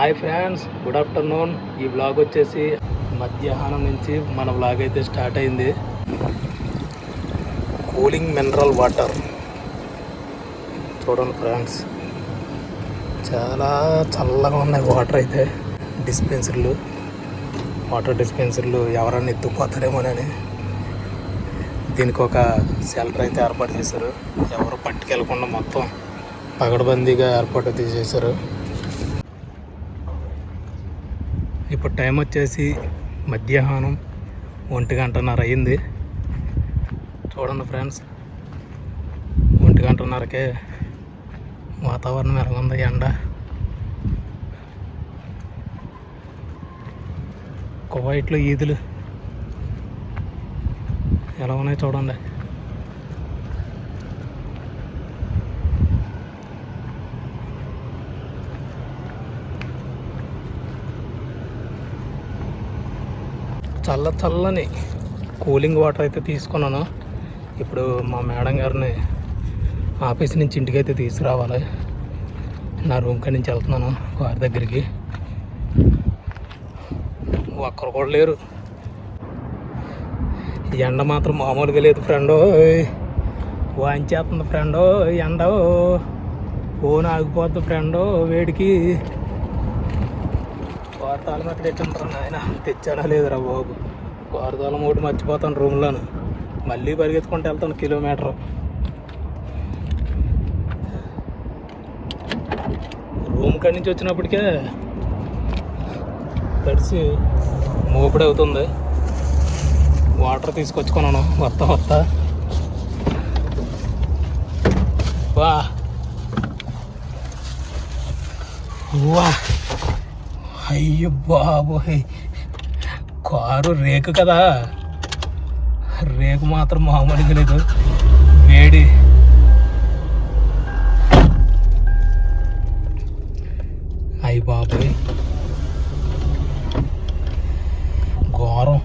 Hi friends good afternoon ఈ blog వచ్చేసి మధ్యాహ్నం నుంచి మన బ్లాగ్ అయితే స్టార్ట్ అయింది. కూలింగ్ మినరల్ వాటర్ చూడండి ఫ్రెండ్స్ చాలా చల్లగా ఉన్నాయి వాటర్ అయితే. డిస్పెన్సర్లు వాటర్ డిస్పెన్సర్లు ఎవరన్నా ఎత్తుకుపోతారేమోనని దీనికి ఒక షెల్టర్ అయితే ఏర్పాటు చేశారు. ఎవరు పట్టుకెళ్ళకుండా మొత్తం పగడబందీగా ఏర్పాటు అయితే చేశారు. ఇప్పుడు టైం వచ్చేసి మధ్యాహ్నం ఒంటి గంటన్నర అయింది చూడండి ఫ్రెండ్స్ ఒంటి గంటన్నరకే వాతావరణం ఎలా ఉంది ఎండ? కువైట్లో ఈదులు ఎలా ఉన్నాయి చూడండి. చల్ల చల్లని కూలింగ్ వాటర్ అయితే తీసుకున్నాను. ఇప్పుడు మా మేడం గారిని ఆఫీస్ నుంచి ఇంటికి అయితే తీసుకురావాలి. నా రూమ్ కాడి నుంచి వెళ్తున్నాను వారి దగ్గరికి. ఒక్కరు కూడా లేరు. ఎండ మాత్రం మామూలుగా లేదు ఫ్రెండో. వాయించేస్తుంది ఫ్రెండో ఎండ. ఫోన్ ఆగిపోద్ది ఫ్రెండో వేడికి. కోరతాళం ఎక్కడ తెచ్చుంటారు ఆయన తెచ్చానా లేదురా బాబు? కోరతాళం ఒకటి మర్చిపోతాను రూమ్లోను. మళ్ళీ పరిగెత్తుకుంటూ వెళ్తాను కిలోమీటర్. రూమ్ కాడి నుంచి వచ్చినప్పటికే తడిసి మోపిడి అవుతుంది. వాటర్ తీసుకొచ్చుకున్నాను వస్తా వస్తా వా. వా. అయ్యో బాబోయ్. కారు రేకు కదా. రేకు మాత్రం మామూలుగా లేదు. వేడి. అయ్యి బాబోయ్. ఘోరం.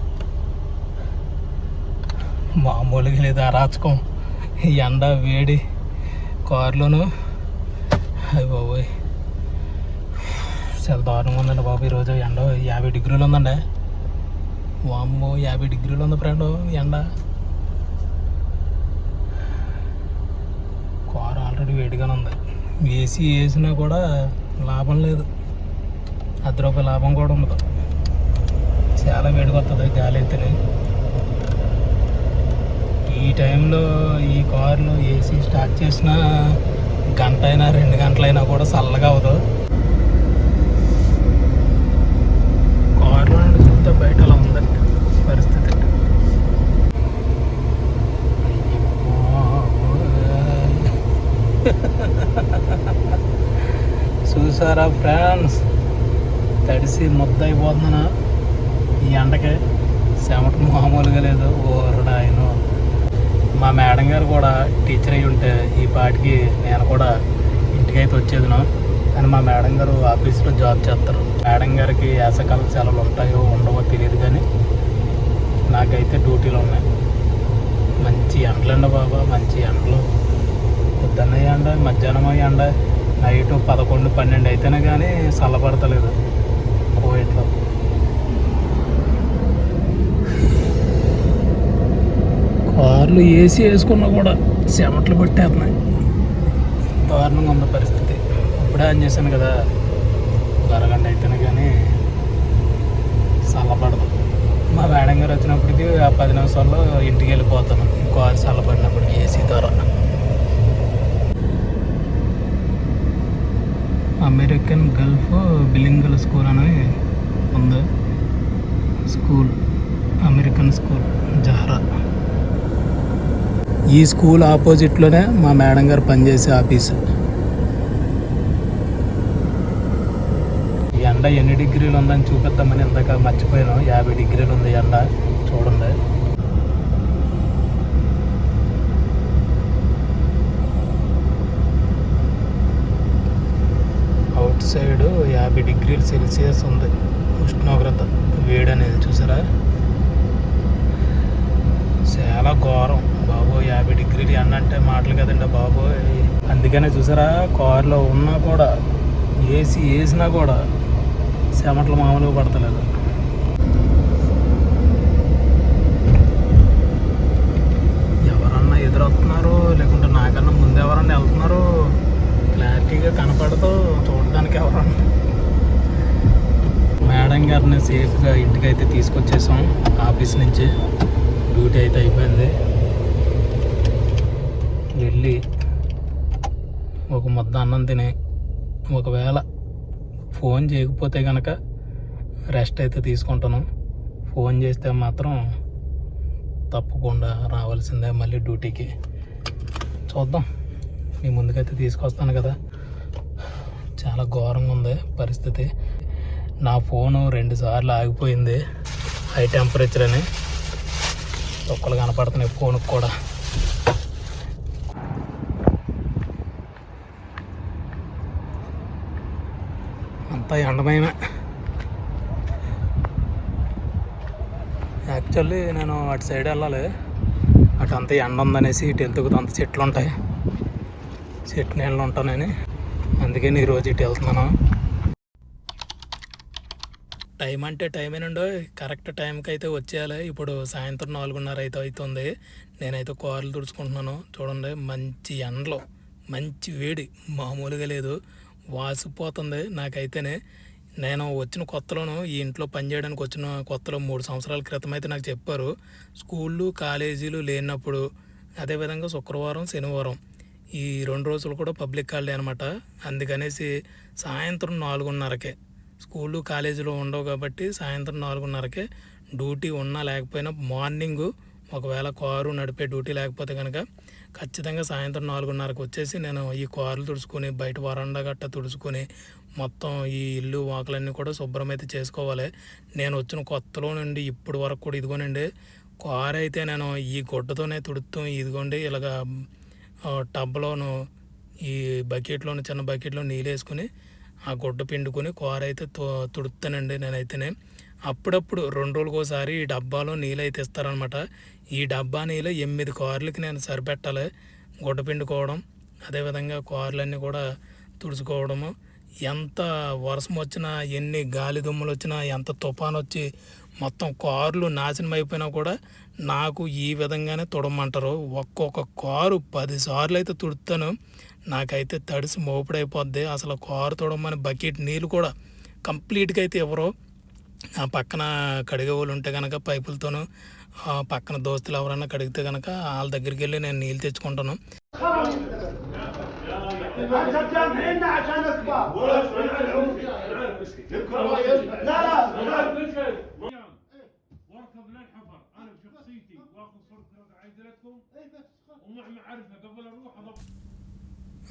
మామూలుగా లేదు అరాచకం ఎండ వేడి. కారులోను. అయ్యి బాబోయ్. చాలా దారుణంగా ఉందండి బాబు ఈరోజు ఎండ యాభై డిగ్రీలు ఉందండి. వామ్మో యాభై డిగ్రీలు ఉంది ఫ్రెండ్ ఎండ. కారు ఆల్రెడీ వేడిగానే ఉంది. ఏసీ వేసినా కూడా లాభం లేదు. అర్ధ రూపాయ లాభం కూడా ఉండదు. చాలా వేడిగా వస్తుంది గాలి అయితేనే. ఈ టైంలో ఈ కారులో ఏసీ స్టార్ట్ చేసిన గంట అయినా రెండు గంటలైనా కూడా చల్లగా అవదు కారులో నుండి చూస్తే బయట అలా ఉందండి పరిస్థితి చూసారా ఫ్రెండ్స్? తడిసి ముద్ద అయిపోతున్నాను ఈ ఎండకి చెమట మామూలుగా లేదు ఓరడా ఆయన మా మేడం గారు కూడా టీచర్ అయి ఉంటే ఈ పాటికి నేను కూడా ఇంటికైతే వచ్చేదిను. కానీ మా మేడం గారు ఆఫీస్లో జాబ్ చేస్తారు. మేడం గారికి వేసవకాలం సెలవులు ఉంటాయో ఉండవో తెలియదు కానీ నాకైతే డ్యూటీలు ఉన్నాయి. మంచి ఎండలండి బాబా మంచి ఎండలు. పొద్దున్న ఎండ మధ్యాహ్నం ఎండ. నైట్ పదకొండు పన్నెండు అయితేనే కానీ చల్లబడతలేదు కోవిడ్లో. కార్లు ఏసీ వేసుకున్నా కూడా చెమట్లు పట్టేస్తున్నాయి దారుణంగా ఉంది పరిస్థితి. ఇప్పుడే ఆన్ చేశాను కదా. ఒక అరగంట అయితేనే కానీ చల్లబడదు. మా మేడం గారు వచ్చినప్పటికి ఆ పది నిమిషాల్లో ఇంటికి వెళ్ళిపోతాను. ఇంకో ఆరు చల్లబడినప్పటికి ఏసీ ద్వారా. అమెరికన్ గల్ఫ్ బిలింగల్ స్కూల్ అని ఉంది. School American school Jahra. ఈ స్కూల్ ఆపోజిట్లోనే మా మేడం గారు పనిచేసే ఆఫీసు. ఎండ ఎన్ని డిగ్రీలు ఉందని చూపిద్దామని ఇందాక మర్చిపోయాను. యాభై డిగ్రీలు ఉంది ఎండ. చూడండి. అవుట్ సైడ్ యాభై డిగ్రీలు సెల్సియస్ ఉంది. ఉష్ణోగ్రత వేడి అనేది చూసారా? చాలా ఘోరం. బాబు యాభై డిగ్రీలు అన్నంటే మాటలు కదండి బాబోయ్. అందుకనే చూసారా కారులో ఉన్నా కూడా ఏసీ వేసినా కూడా చెమటలు మామూలుగా పడతలేదు. ఎవరన్నా ఎదురొస్తున్నారు లేకుంటే నాకన్నా ముందు ఎవరన్నా వెళ్తున్నారు? క్లారిటీగా కనపడదు చూడడానికి ఎవరన్నా మేడం గారిని సేఫ్గా ఇంటికి అయితే తీసుకొచ్చేసాం ఆఫీస్ నుంచి. డ్యూటీ అయితే అయిపోయింది. వెళ్ళి ఒక ముద్ద అన్నం తిని ఒకవేళ ఫోన్ చేయకపోతే కనుక రెస్ట్ అయితే తీసుకుంటాను. ఫోన్ చేస్తే మాత్రం తప్పకుండా రావాల్సిందే మళ్ళీ డ్యూటీకి. చూద్దాం. మీ ముందుకైతే తీసుకొస్తాను కదా. చాలా ఘోరంగా ఉంది పరిస్థితి. నా ఫోను రెండు సార్లు ఆగిపోయింది. హై టెంపరేచర్ అని. తొక్కలు కనపడుతున్నాయి ఫోన్కి కూడా. అంతా ఎండమైన యాక్చువల్లీ నేను అటు సైడ్ వెళ్ళాలి. అటు అంతా ఎండ ఉందనేసి ఇటు వెళ్తుకు అంత చెట్లు ఉంటాయి. చెట్టు నీళ్ళు ఉంటానని. అందుకని ఈరోజు ఇటు వెళ్తున్నాను. టైం అంటే టైమేనండో కరెక్ట్ టైంకి అయితే వచ్చేయాలి. ఇప్పుడు సాయంత్రం నాలుగున్నర అయితే అవుతుంది. నేనైతే కూరలు తుడుచుకుంటున్నాను. చూడండి మంచి ఎండలో మంచి వేడి మామూలుగా లేదు. వాసిపోతుంది నాకైతేనే. నేను వచ్చిన కొత్తలోను ఈ ఇంట్లో పనిచేయడానికి వచ్చిన కొత్తలో మూడు సంవత్సరాల క్రితం అయితే నాకు చెప్పారు. స్కూళ్ళు కాలేజీలు లేనప్పుడు అదేవిధంగా శుక్రవారం శనివారం ఈ రెండు రోజులు కూడా పబ్లిక్ హాలిడే అనమాట అందుకనేసి సాయంత్రం నాలుగున్నరకే. స్కూళ్ళు కాలేజీలు ఉండవు కాబట్టి సాయంత్రం నాలుగున్నరకే డ్యూటీ ఉన్నా లేకపోయినా మార్నింగ్ ఒకవేళ కారు నడిపే డ్యూటీ లేకపోతే కనుక ఖచ్చితంగా సాయంత్రం నాలుగున్నరకు వచ్చేసి నేను ఈ కార్లు తుడుచుకొని బయట వరండా గట్ట తుడుచుకొని మొత్తం ఈ ఇల్లు వాకలన్నీ కూడా శుభ్రమైతే చేసుకోవాలి. నేను వచ్చిన కొత్తలో నుండి ఇప్పుడు వరకు కూడా ఇదిగోనండి కారు అయితే నేను ఈ గుడ్డతోనే తుడుతూ ఇదిగోండి ఇలాగ టబ్లోను ఈ బకెట్లోను చిన్న బకెట్లో నీళ్ళు వేసుకుని ఆ గుడ్డ పిండుకొని కూర అయితే తు- తుడుతానండి నేనైతేనే. అప్పుడప్పుడు రెండు రోజులకోసారి ఈ డబ్బాలో నీళ్ళు అయితే ఇస్తారనమాట. ఈ డబ్బా నీళ్ళు ఎనిమిది కూరలకి నేను సరిపెట్టాలి. గుడ్డ పిండుకోవడం అదేవిధంగా కూరలన్నీ కూడా తుడుచుకోవడము. ఎంత వర్షం వచ్చినా ఎన్ని గాలి దుమ్ములు వచ్చినా ఎంత తుఫాన్ వచ్చి మొత్తం కార్లు నాశనం అయిపోయినా కూడా నాకు ఈ విధంగానే తుడమంటారు. ఒక్కొక్క కారు పదిసార్లు అయితే తుడుతాను. నాకైతే తడిసి మోపుడైపోద్ది. అసలు కారు తుడమని బకెట్ నీళ్ళు కూడా కంప్లీట్గా అయితే ఎవరో ఆ పక్కన కడిగే వాళ్ళు ఉంటే కనుక పైపులతోనూ ఆ పక్కన దోస్తులు ఎవరైనా కడిగితే కనుక వాళ్ళ దగ్గరికి వెళ్ళి నేను నీళ్ళు తెచ్చుకుంటాను.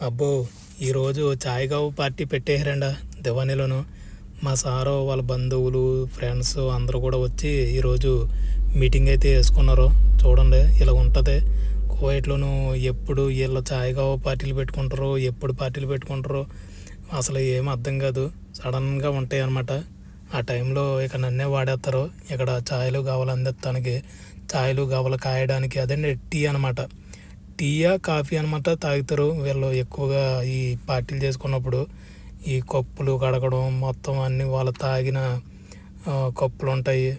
అబ్బో ఈరోజు చాయ్గావు పార్టీ పెట్టేశారండ దివానీలోను. మా సారు వాళ్ళ బంధువులు ఫ్రెండ్స్ అందరూ కూడా వచ్చి ఈరోజు మీటింగ్ అయితే వేసుకున్నారు. చూడండి ఇలా ఉంటుంది. కోవైట్లోను ఎప్పుడు వీళ్ళ చాయ్గావు పార్టీలు పెట్టుకుంటారు ఎప్పుడు పార్టీలు పెట్టుకుంటారు అసలు ఏం అర్థం కాదు. సడన్గా ఉంటాయి అన్నమాట ఆ టైంలో ఇక నన్నే వాడేస్తారు ఇక్కడ ఛాయలు కావాలి అందిస్తానికి ఛాయలు కావాలి కాయడానికి అదే టీ అనమాట టీయా కాఫీ అనమాట తాగుతారు. వీళ్ళు ఎక్కువగా ఈ పార్టీలు చేసుకున్నప్పుడు ఈ కప్పులు కడగడం మొత్తం అన్నీ వాళ్ళు తాగిన కప్పులు ఉంటాయి.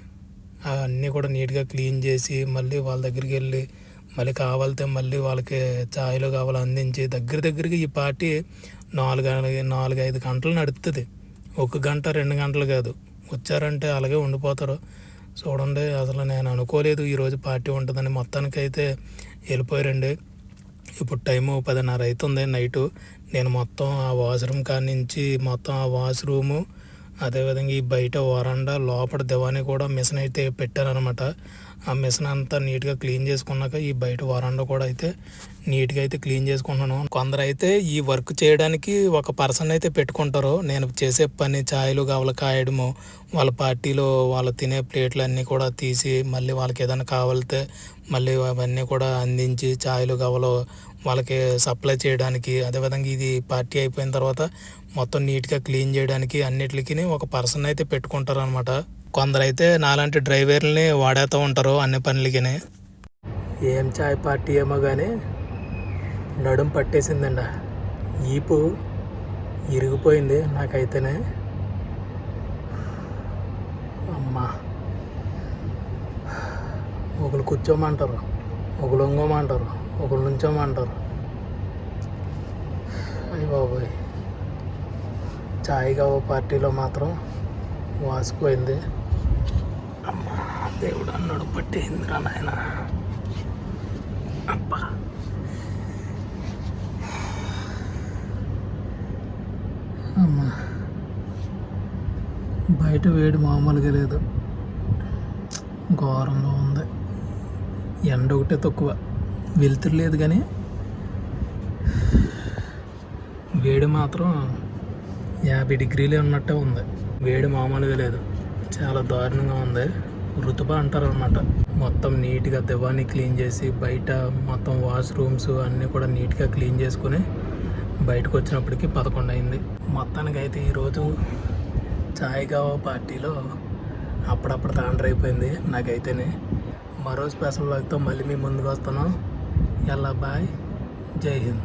అన్నీ కూడా నీట్గా క్లీన్ చేసి మళ్ళీ వాళ్ళ దగ్గరికి వెళ్ళి మళ్ళీ కావాలితే మళ్ళీ వాళ్ళకి ఛాయలు కావాలి అందించి దగ్గర దగ్గరికి ఈ పార్టీ నాలుగు నాలుగు ఐదు గంటలు నడుస్తుంది ఒక గంట రెండు గంటలు కాదు. వచ్చారంటే అలాగే ఉండిపోతారు. చూడండి అసలు నేను అనుకోలేదు ఈరోజు పార్టీ ఉంటుందని. మొత్తానికైతే వెళ్ళిపోయారండి ఇప్పుడు టైము పదిన్నర అవుతుంది నైటు. నేను మొత్తం ఆ వాష్రూమ్ కాడి నుంచి మొత్తం ఆ వాష్రూము అదేవిధంగా ఈ బయట వరండా లోపల దివాని కూడా మిషన్ అయితే పెట్టారనమాట ఆ మిషన్ అంతా నీట్గా క్లీన్ చేసుకున్నాక ఈ బయట వరండా కూడా అయితే నీట్గా అయితే క్లీన్ చేసుకుంటున్నాను. కొందరు అయితే ఈ వర్క్ చేయడానికి ఒక పర్సన్ అయితే పెట్టుకుంటారు. నేను చేసే పని ఛాయలు కావాలి కాయడము వాళ్ళ పార్టీలో వాళ్ళు తినే ప్లేట్లు అన్నీ కూడా తీసి మళ్ళీ వాళ్ళకి ఏదైనా కావాలితే మళ్ళీ అవన్నీ కూడా అందించి ఛాయలు కావాలో వాళ్ళకి సప్లై చేయడానికి అదేవిధంగా ఇది పార్టీ అయిపోయిన తర్వాత మొత్తం నీట్గా క్లీన్ చేయడానికి అన్నిటికీ ఒక పర్సన్ అయితే పెట్టుకుంటారు అనమాట కొందరైతే నాలాంటి డ్రైవర్ని వాడేతూ ఉంటారు అన్ని పనులకినే. ఏం చాయ్ పార్టీ ఏమో కానీ నడుం పట్టేసిందండ ఈపు ఇరిగిపోయింది నాకైతేనే. అమ్మా. ఒకరు కూర్చోమంటారు ఒకరు ఉంగోమంటారు ఒకరు నుంచోమంటారు. అయ్యి బాబోయ్. చాయ్ కావ పార్టీలో మాత్రం వాసిపోయింది. దేవుడు అన్నాడు పట్టేందిరా నాయన. అబ్బా. అమ్మా. బయట వేడి మామూలుగా లేదు. ఘోరంగా ఉంది. ఎండ ఒకటే తక్కువ. వెలుతురు లేదు కానీ వేడి మాత్రం యాభై డిగ్రీలే ఉన్నట్టే ఉంది. వేడి మామూలుగా లేదు. చాలా దారుణంగా ఉంది. రుతుబ అంటారు అనమాట మొత్తం నీట్గా దివాన్ని క్లీన్ చేసి బయట మొత్తం వాష్ రూమ్స్ అన్నీ కూడా నీట్గా క్లీన్ చేసుకుని బయటకు వచ్చినప్పటికి పదకొండు అయింది మొత్తానికి అయితే ఈరోజు చాయ్ పార్టీలో అప్పుడప్పుడు తాండర్ అయిపోయింది నాకైతేనే. మరో స్పెషల్ వర్క్తో మళ్ళీ మీ ముందుకు వస్తాను ఎలా బాయ్. జై హింద్.